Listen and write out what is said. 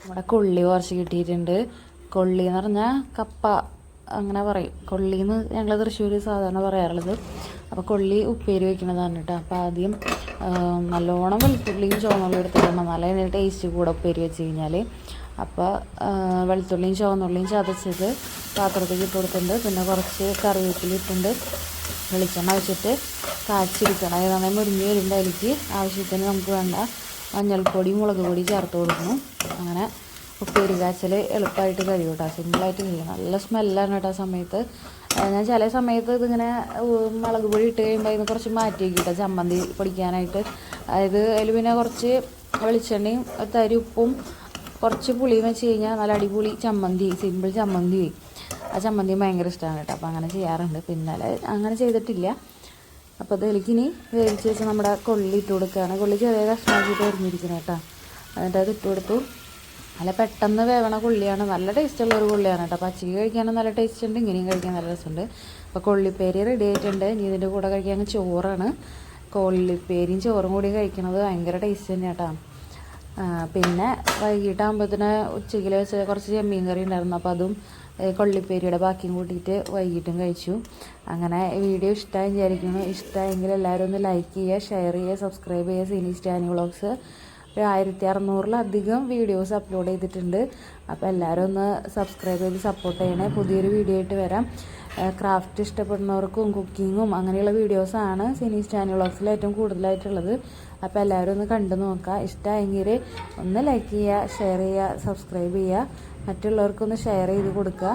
നമ്മുടെ കൊള്ളി കുറച്ച് കിട്ടിയിട്ടുണ്ട്. കൊള്ളി എന്ന് പറഞ്ഞാൽ കപ്പ അങ്ങനെ പറയും. കൊള്ളി എന്ന് ഞങ്ങൾ തൃശ്ശൂർ സാധാരണ പറയാറുള്ളത്. അപ്പോൾ കൊള്ളി ഉപ്പേരി വെക്കുന്നതാണ് കേട്ടോ. അപ്പോൾ ആദ്യം നല്ലോണം വെളുത്തുള്ളിയും ചുവന്നുള്ളിയും എടുത്തിട്ടുണ്ട് നല്ല അതിന്റെ ടേസ്റ്റ് കൂടെ ഉപ്പേരി വെച്ച് കഴിഞ്ഞാൽ അപ്പോൾ വെളുത്തുള്ളിയും ചുവന്നുള്ളിയും ചതച്ചത് പാത്രത്തേക്ക് ഇട്ട് കൊടുത്തിട്ടുണ്ട്. പിന്നെ കുറച്ച് കറിവേപ്പില ഇട്ടിട്ടുണ്ട്. വെളിച്ചെണ്ണ വെച്ചിട്ട് കാച്ചിരിക്കണം. അത് നന്നായി മുരിഞ്ഞ് വരുമ്പോൾ അതിലേക്ക്. ആവശ്യത്തിന് നമുക്ക് വേണ്ട മഞ്ഞൾപ്പൊടി മുളക് പൊടി ചേർത്ത് കൊടുക്കണം അങ്ങനെ ഉപ്പേരി കാച്ചൽ എളുപ്പമായിട്ട് കഴിയും കേട്ടോ. സിമ്പിളായിട്ട് കഴിയും. നല്ല സ്മെല്ലാണ് കേട്ടോ ആ സമയത്ത്. ഞാൻ ചില സമയത്ത് ഇതിങ്ങനെ മുളക് പൊടി ഇട്ട് കഴിയുമ്പോൾ അതിന് കുറച്ച് മാറ്റി വയ്ക്കും കേട്ടോ. ചമ്മന്തി പൊടിക്കാനായിട്ട്. അതായത് അതിൽ പിന്നെ കുറച്ച് വെളിച്ചെണ്ണയും ഒരു തരി ഉപ്പും കുറച്ച് പുളിയും വെച്ച് കഴിഞ്ഞാൽ നല്ല അടിപൊളി ചമ്മന്തി സിമ്പിൾ ചമ്മന്തി. ആ ചമ്മന്തി ഭയങ്കര ഇഷ്ടമാണ് കേട്ടോ. അപ്പോൾ അങ്ങനെ ചെയ്യാറുണ്ട്. പിന്നാലെ അങ്ങനെ ചെയ്തിട്ടില്ല. അപ്പോൾ അതിലേക്കിനി വേവിച്ച് വെച്ച് നമ്മുടെ കൊള്ളി ഇട്ട് കൊടുക്കുകയാണ്. കൊള്ളി ചെറിയ കഷ്ണമാക്കിയിട്ട് എറിഞ്ഞിരിക്കണം കേട്ടോ. എന്നിട്ട് അത് ഇട്ട് കൊടുത്തു. നല്ല പെട്ടെന്ന് വേവണ കൊള്ളിയാണ്. നല്ല ടേസ്റ്റുള്ള ഒരു കൊള്ളിയാണ് കേട്ടോ. പച്ചക്ക് കഴിക്കാനും നല്ല ടേസ്റ്റ് ഉണ്ട്. ഇങ്ങനെയും കഴിക്കാൻ നല്ല രസമുണ്ട്. അപ്പോൾ കൊള്ളിപ്പേരി റെഡി ആയിട്ടുണ്ട്. ഇനി ഇതിന്റെ കൂടെ കഴിക്കാൻ ചോറാണ്. കൊള്ളിപ്പേരിയും ചോറും കൂടി കഴിക്കുന്നത് ഭയങ്കര ടേസ്റ്റ് ആ, പിന്നെ വൈകിട്ടാകുമ്പോഴത്തേന് ഉച്ചയ്ക്ക് വെച്ച് കുറച്ച് ചെമ്മീൻ കറി ഉണ്ടായിരുന്നു. അപ്പോൾ അതും കൊള്ളിപ്പേരിയുടെ ബാക്കിയും കൂട്ടിയിട്ട് വൈകിട്ടും കഴിച്ചു. അങ്ങനെ വീഡിയോ ഇഷ്ടമായി വിചാരിക്കുന്നു. ഇഷ്ടമായെങ്കിൽ എല്ലാവരും ഒന്ന് ലൈക്ക് ചെയ്യുക ഷെയർ ചെയ്യുക സബ്സ്ക്രൈബ് ചെയ്യുക. സിനി സ്റ്റാനി വ്ളോഗ്സ്. ഒരു ആയിരത്തി അറുന്നൂറിലധികം വീഡിയോസ് അപ്ലോഡ് ചെയ്തിട്ടുണ്ട്. അപ്പോൾ എല്ലാവരും ഒന്ന് സബ്സ്ക്രൈബ് ചെയ്ത് സപ്പോർട്ട് ചെയ്യണേ. പുതിയൊരു വീഡിയോ ആയിട്ട് വരാം. ക്രാഫ്റ്റ് ഇഷ്ടപ്പെടുന്നവർക്കും കുക്കിങ്ങും അങ്ങനെയുള്ള വീഡിയോസാണ് സിനി സ്റ്റാനി വ്ളോഗ്സിൽ ഏറ്റവും കൂടുതലായിട്ടുള്ളത്. അപ്പോൾ എല്ലാവരും ഒന്ന് കണ്ടു നോക്കുക ഇഷ്ടമായെങ്കിൽ ഒന്ന് ലൈക്ക് ചെയ്യുക ഷെയർ ചെയ്യുക സബ്സ്ക്രൈബ് ചെയ്യുക. മറ്റുള്ളവർക്കൊന്ന് ഷെയർ ചെയ്ത് കൊടുക്കുക.